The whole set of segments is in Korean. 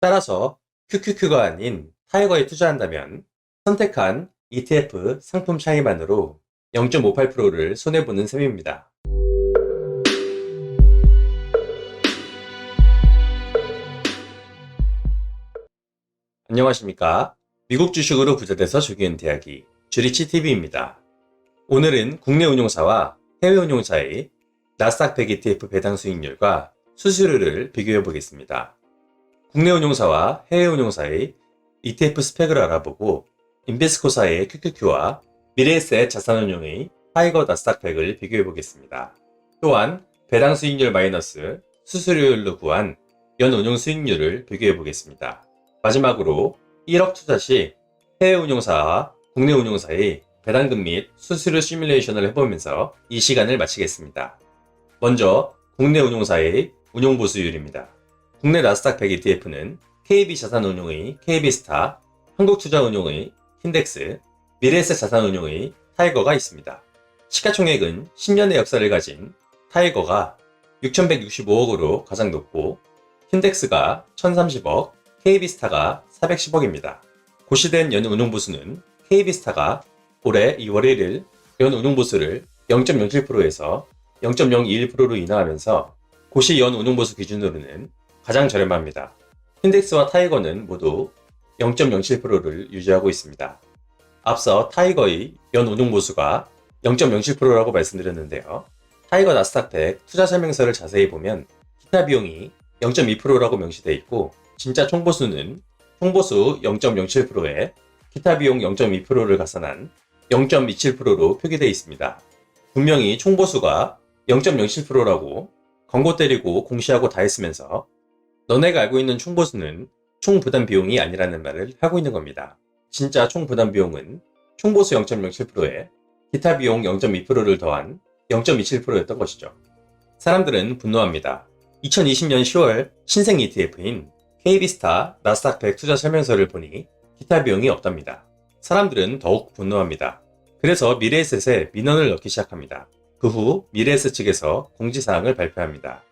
따라서 QQQ가 아닌 타이거에 투자한다면 선택한 ETF 상품 차이만으로 0.58%를 손해보는 셈입니다. 안녕하십니까. 미국 주식으로 부자돼서 조기은 대학이 주리치 TV입니다. 오늘은 국내 운용사와 해외 운용사의 나스닥 100 ETF 배당 수익률과 수수료를 비교해 보겠습니다. 국내 운용사와 해외 운용사의 ETF 스펙을 알아보고 인베스코사의 QQQ와 미래에셋 자산운용의 타이거 나스닥 100을 비교해 보겠습니다. 또한 배당 수익률 마이너스 수수료율로 구한 연 운용 수익률을 비교해 보겠습니다. 마지막으로 1억 투자 시 해외 운용사와 국내 운용사의 배당금 및 수수료 시뮬레이션을 해보면서 이 시간을 마치겠습니다. 먼저 국내 운용사의 운용 보수율입니다. 국내 나스닥 100 ETF는 KB 자산운용의 KB스타, 한국투자운용의 킨덱스, 미래에셋 자산운용의 타이거가 있습니다. 시가총액은 10년의 역사를 가진 타이거가 6,165억으로 가장 높고 킨덱스가 1,030억, KB스타가 410억입니다. 고시된 연 운용보수는 KB스타가 올해 2월 1일 연 운용보수를 0.07%에서 0.021%로 인하하면서 고시 연 운용보수 기준으로는 가장 저렴합니다. 킨덱스와 타이거는 모두 0.07%를 유지하고 있습니다. 앞서 타이거의 연 운용 보수가 0.07%라고 말씀드렸는데요. 타이거 나스닥 100 투자 설명서를 자세히 보면 기타 비용이 0.2%라고 명시되어 있고 진짜 총보수는 총보수 0.07%에 기타 비용 0.2%를 가산한 0.27%로 표기되어 있습니다. 분명히 총보수가 0.07%라고 광고 때리고 공시하고 다 했으면서 너네가 알고 있는 총보수는 총 부담 비용이 아니라는 말을 하고 있는 겁니다. 진짜 총 부담 비용은 총보수 0.07%에 기타 비용 0.2%를 더한 0.27%였던 것이죠. 사람들은 분노합니다. 2020년 10월 신생 ETF인 KB스타 나스닥 100 투자 설명서를 보니 기타 비용이 없답니다. 사람들은 더욱 분노합니다. 그래서 미래에셋에 민원을 넣기 시작합니다. 그 후 미래에셋 측에서 공지사항을 발표합니다.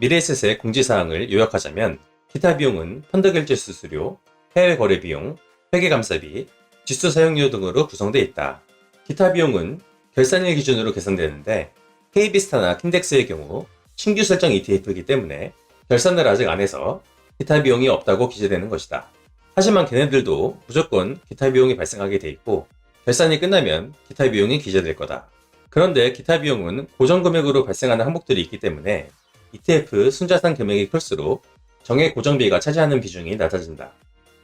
미래에셋의 공지사항을 요약하자면 기타 비용은 펀드 결제 수수료, 해외 거래 비용, 회계 감사비, 지수 사용료 등으로 구성되어 있다. 기타 비용은 결산일 기준으로 계산되는데 KB스타나 킨덱스의 경우 신규 설정 ETF이기 때문에 결산을 아직 안 해서 기타 비용이 없다고 기재되는 것이다. 하지만 걔네들도 무조건 기타 비용이 발생하게 돼 있고 결산이 끝나면 기타 비용이 기재될 거다. 그런데 기타 비용은 고정 금액으로 발생하는 항목들이 있기 때문에 ETF 순자산 금액이 클수록 정액 고정비가 차지하는 비중이 낮아진다.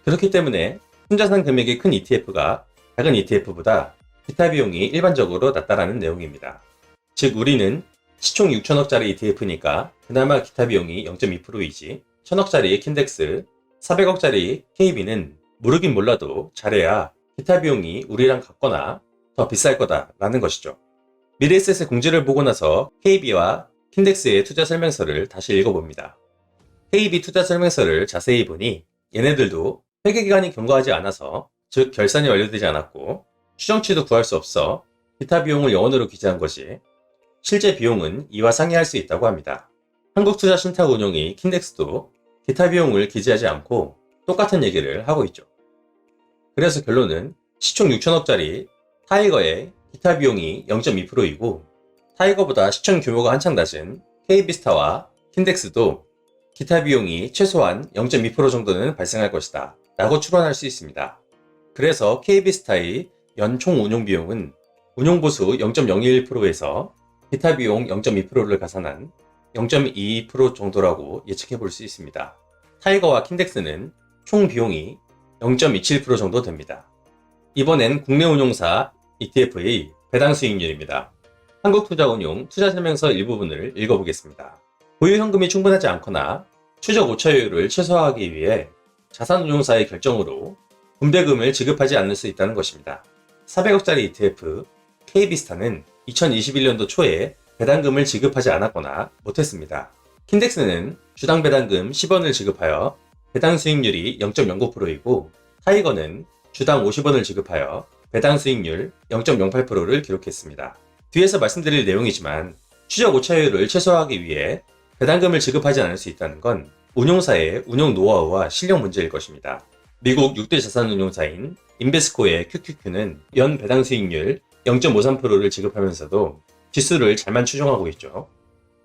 그렇기 때문에 순자산 금액이 큰 ETF가 작은 ETF보다 기타 비용이 일반적으로 낮다라는 내용입니다. 즉 우리는 시총 6천억짜리 ETF니까 그나마 기타 비용이 0.2%이지 1000억짜리 킨덱스, 400억짜리 KB는 모르긴 몰라도 잘해야 기타 비용이 우리랑 같거나 더 비쌀 거다라는 것이죠. 미래에셋의 공지를 보고 나서 KB와 킨덱스의 투자 설명서를 다시 읽어봅니다. KB 투자 설명서를 자세히 보니 얘네들도 회계기간이 경과하지 않아서 즉 결산이 완료되지 않았고 추정치도 구할 수 없어 기타 비용을 영원으로 기재한 것이 실제 비용은 이와 상이할 수 있다고 합니다. 한국투자신탁운용이 킨덱스도 기타 비용을 기재하지 않고 똑같은 얘기를 하고 있죠. 그래서 결론은 시총 6천억짜리 타이거의 기타 비용이 0.2%이고 타이거보다 시총 규모가 한창 낮은 KB스타와 킨덱스도 기타 비용이 최소한 0.2% 정도는 발생할 것이다 라고 추론할 수 있습니다. 그래서 KB스타의 연총 운용 비용은 운용보수 0.01%에서 기타 비용 0.2%를 가산한 0.22% 정도라고 예측해 볼 수 있습니다. 타이거와 킨덱스는 총 비용이 0.27% 정도 됩니다. 이번엔 국내 운용사 ETF의 배당 수익률입니다. 한국투자운용 투자설명서 일부분을 읽어보겠습니다. 보유 현금이 충분하지 않거나 추적 오차율을 최소화하기 위해 자산운용사의 결정으로 분배금을 지급하지 않을 수 있다는 것입니다. 400억짜리 ETF KB스타는 2021년도 초에 배당금을 지급하지 않았거나 못했습니다. 킨덱스는 주당 배당금 10원을 지급하여 배당 수익률이 0.09%이고 타이거는 주당 50원을 지급하여 배당 수익률 0.08%를 기록했습니다. 뒤에서 말씀드릴 내용이지만 추적 오차율을 최소화하기 위해 배당금을 지급하지 않을 수 있다는 건 운용사의 운용 노하우와 실력 문제일 것입니다. 미국 6대 자산 운용사인 인베스코의 QQQ는 연 배당 수익률 0.53%를 지급하면서도 지수를 잘만 추종하고 있죠.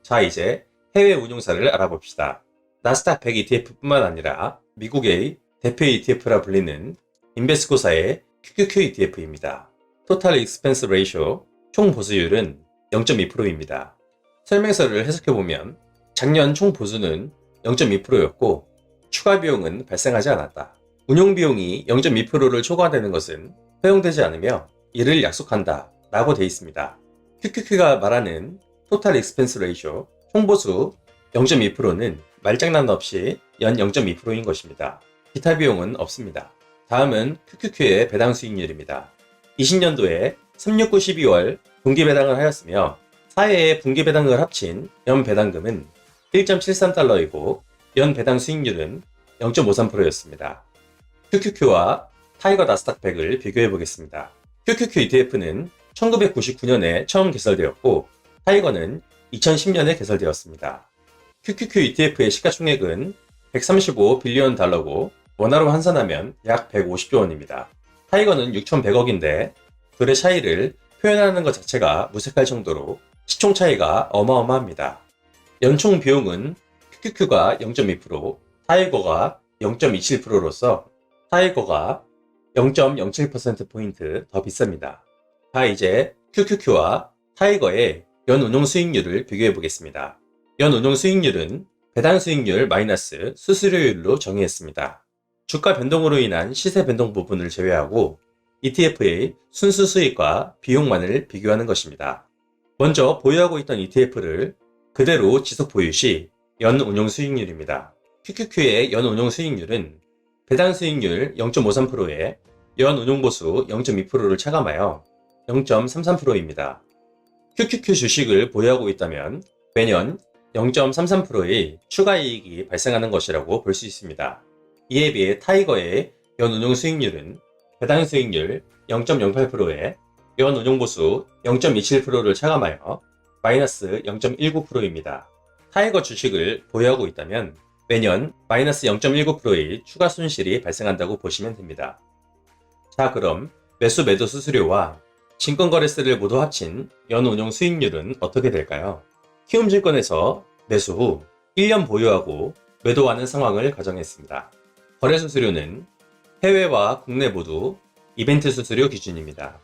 자, 이제 해외 운용사를 알아봅시다. 나스닥 100 ETF뿐만 아니라 미국의 대표 ETF라 불리는 인베스코사의 QQQ ETF입니다. 토탈 익스펜스 레이쇼 총 보수율은 0.2%입니다. 설명서를 해석해보면 작년 총 보수는 0.2%였고 추가 비용은 발생하지 않았다. 운용 비용이 0.2%를 초과되는 것은 허용되지 않으며 이를 약속한다 라고 되어 있습니다. QQQ가 말하는 토탈 익스펜스 레이쇼 총보수 0.2%는 말장난 없이 연 0.2%인 것입니다. 기타 비용은 없습니다. 다음은 QQQ의 배당 수익률입니다. 20년도에 369 12월 분기 배당을 하였으며 4회의 분기 배당을 합친 연 배당금은 1.73달러이고 연 배당 수익률은 0.53%였습니다. QQQ와 타이거 나스닥 100을 비교해 보겠습니다. QQQ ETF는 1999년에 처음 개설되었고 타이거는 2010년에 개설되었습니다. QQQ ETF의 시가총액은 135 빌리언 달러고 원화로 환산하면 약 150조 원입니다. 타이거는 6,100억인데 둘의 차이를 표현하는 것 자체가 무색할 정도로 시총 차이가 어마어마합니다. 연총 비용은 QQQ가 0.2%, 타이거가 0.27%로서 타이거가 0.07%포인트 더 비쌉니다. 자, 이제 QQQ와 타이거의 연 운용 수익률을 비교해 보겠습니다. 연 운용 수익률은 배당 수익률 마이너스 수수료율로 정의했습니다. 주가 변동으로 인한 시세 변동 부분을 제외하고 ETF의 순수 수익과 비용만을 비교하는 것입니다. 먼저 보유하고 있던 ETF를 그대로 지속 보유 시 연 운용 수익률입니다. QQQ의 연 운용 수익률은 배당 수익률 0.53%에 연 운용 보수 0.2%를 차감하여 0.33%입니다. QQQ 주식을 보유하고 있다면 매년 0.33%의 추가 이익이 발생하는 것이라고 볼 수 있습니다. 이에 비해 타이거의 연 운용 수익률은 배당 수익률 0.08%에 연 운용 보수 0.27%를 차감하여 마이너스 0.19%입니다. 타이거 주식을 보유하고 있다면 매년 마이너스 0.19%의 추가 손실이 발생한다고 보시면 됩니다. 자, 그럼 매수 매도 수수료와 증권거래세를 모두 합친 연 운용 수익률은 어떻게 될까요? 키움증권에서 매수 후 1년 보유하고 매도하는 상황을 가정했습니다. 거래 수수료는 해외와 국내 모두 이벤트 수수료 기준입니다.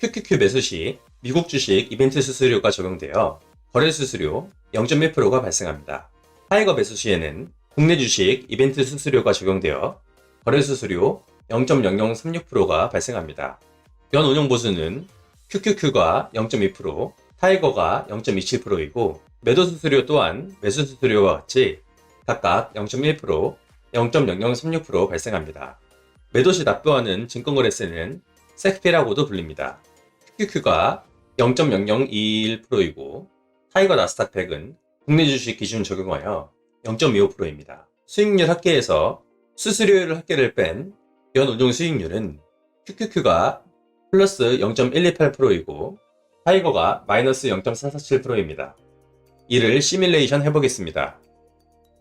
QQQ 매수 시 미국 주식 이벤트 수수료가 적용되어 거래 수수료 0.1%가 발생합니다. 타이거 매수 시에는 국내 주식 이벤트 수수료가 적용되어 거래 수수료 0.0036%가 발생합니다. 연 운용 보수는 QQQ가 0.2%, 타이거가 0.27%이고 매도 수수료 또한 매수 수수료와 같이 각각 0.1%, 0.0036% 발생합니다. 매도 시 납부하는 증권거래세는 섹피라고도 불립니다. QQQ가 0.0021%이고 타이거 나스닥 100은 국내 주식 기준 적용하여 0.25%입니다. 수익률 합계에서 수수료율 합계를 뺀 연 운용 수익률은 QQQ가 플러스 0.128%이고 타이거가 마이너스 0.447%입니다. 이를 시뮬레이션 해보겠습니다.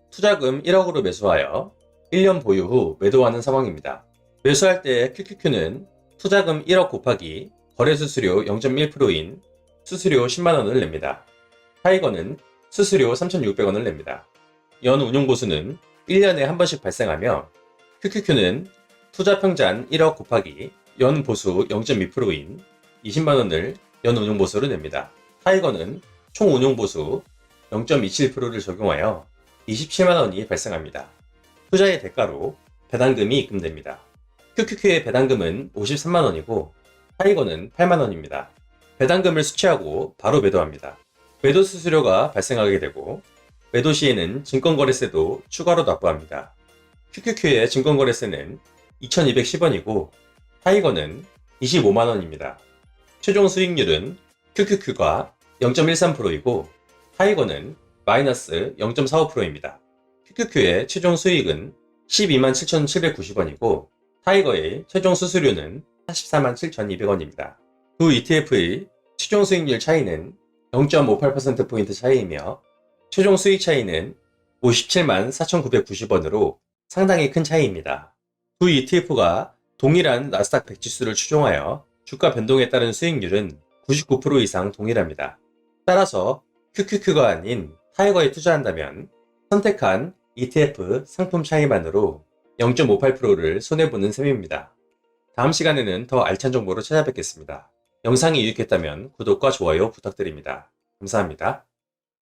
투자금 1억으로 매수하여 1년 보유 후 매도하는 상황입니다. 매수할 때 QQQ는 투자금 1억 곱하기 거래 수수료 0.1%인 수수료 10만원을 냅니다. 타이거는 수수료 3,600원을 냅니다. 연 운용 보수는 1년에 한 번씩 발생하며 QQQ는 투자 평잔 1억 곱하기 연 보수 0.2%인 20만원을 연 운용 보수로 냅니다. 타이거는 총 운용 보수 0.27%를 적용하여 27만원이 발생합니다. 투자의 대가로 배당금이 입금됩니다. QQQ의 배당금은 53만원이고 타이거는 8만원입니다. 배당금을 수취하고 바로 매도합니다. 매도 수수료가 발생하게 되고 매도 시에는 증권거래세도 추가로 납부합니다. QQQ의 증권거래세는 2210원이고 타이거는 25만원입니다. 최종 수익률은 QQQ가 0.13%이고 타이거는 마이너스 0.45%입니다. QQQ의 최종 수익은 12만 7,790원이고 타이거의 최종 수수료는 44만 7,200원입니다. 두 ETF의 최종 수익률 차이는 0.58%포인트 차이이며 최종 수익 차이는 57만 4,990원으로 상당히 큰 차이입니다. 두 ETF가 동일한 나스닥 100 지수를 추종하여 주가 변동에 따른 수익률은 99% 이상 동일합니다. 따라서 QQQ가 아닌 타이거에 투자한다면 선택한 ETF 상품 차이만으로 0.58%를 손해보는 셈입니다. 다음 시간에는 더 알찬 정보로 찾아뵙겠습니다. 영상이 유익했다면 구독과 좋아요 부탁드립니다. 감사합니다.